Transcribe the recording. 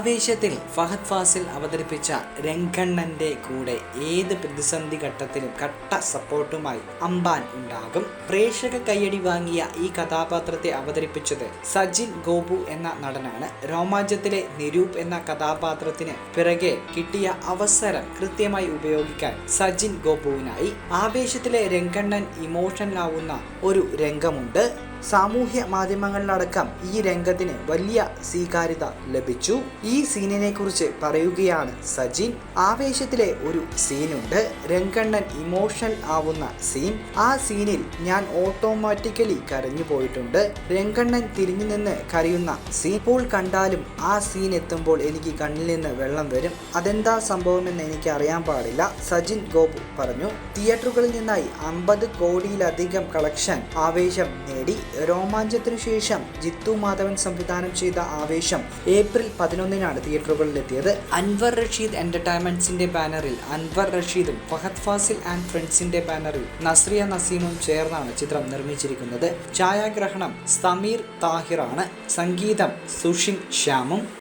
ആവേശത്തിൽ ഫഹദ് ഫാസിൽ അവതരിപ്പിച്ച രംഗണ്ണന്റെ കൂടെ ഏത് പ്രതിസന്ധി ഘട്ടത്തിലും കട്ട സപ്പോർട്ടുമായി അമ്പാൻ ഉണ്ടാകും. പ്രേക്ഷക കയ്യടി വാങ്ങിയ ഈ കഥാപാത്രത്തെ അവതരിപ്പിച്ചത് സജിൻ ഗോപു എന്ന നടനാണ്. രോമാഞ്ചത്തിലെ നിരൂപ് എന്ന കഥാപാത്രത്തിന് പിറകെ കിട്ടിയ അവസരം കൃത്യമായി ഉപയോഗിക്കാൻ സജിൻ ഗോപുവിനായി. ആവേശത്തിലെ രംഗണ്ണൻ ഇമോഷണലാവുന്ന ഒരു രംഗമുണ്ട്. സാമൂഹ്യ മാധ്യമങ്ങളിലടക്കം ഈ രംഗത്തിന് വലിയ സ്വീകാര്യത ലഭിച്ചു. ഈ സീനിനെ കുറിച്ച് പറയുകയാണ് സജിൻ. ആവേശത്തിലെ ഒരു സീനുണ്ട്. രംഗണ്ണൻ ഇമോഷണൽ ആവുന്ന സീൻ. ആ സീനിൽ ഞാൻ ഓട്ടോമാറ്റിക്കലി കരഞ്ഞു പോയിട്ടുണ്ട്. രംഗണ്ണൻ തിരിഞ്ഞു നിന്ന് കരയുന്ന സീൻ. ഇപ്പോൾ കണ്ടാലും ആ സീൻ എത്തുമ്പോൾ എനിക്ക് കണ്ണിൽ നിന്ന് വെള്ളം വരും. അതെന്താ സംഭവമെന്ന് എനിക്ക് അറിയാൻ പാടില്ല സജിൻ ഗോപു പറഞ്ഞു. തിയേറ്ററുകളിൽ നിന്നായി അമ്പത് കോടിയിലധികം കളക്ഷൻ ആവേശം നേടി. രോമാഞ്ചത്തിനു ശേഷം ജിത്തു മാധവൻ സംവിധാനം ചെയ്ത ആവേശം ഏപ്രിൽ പതിനൊന്നിനാണ് തിയേറ്ററുകളിലെത്തിയത്. അൻവർ റഷീദ് എന്റർടൈൻമെന്റ്സിന്റെ ബാനറിൽ അൻവർ റഷീദും ഫഹദ് ഫാസിൽ ആൻഡ് ഫ്രണ്ട്സിന്റെ ബാനറിൽ നസ്രിയ നസീമും ചേർന്നാണ് ചിത്രം നിർമ്മിച്ചിരിക്കുന്നത്. ഛായാഗ്രഹണം സമീർ താഹിറാണ് സംഗീതം സുഷിൻ ശ്യാമും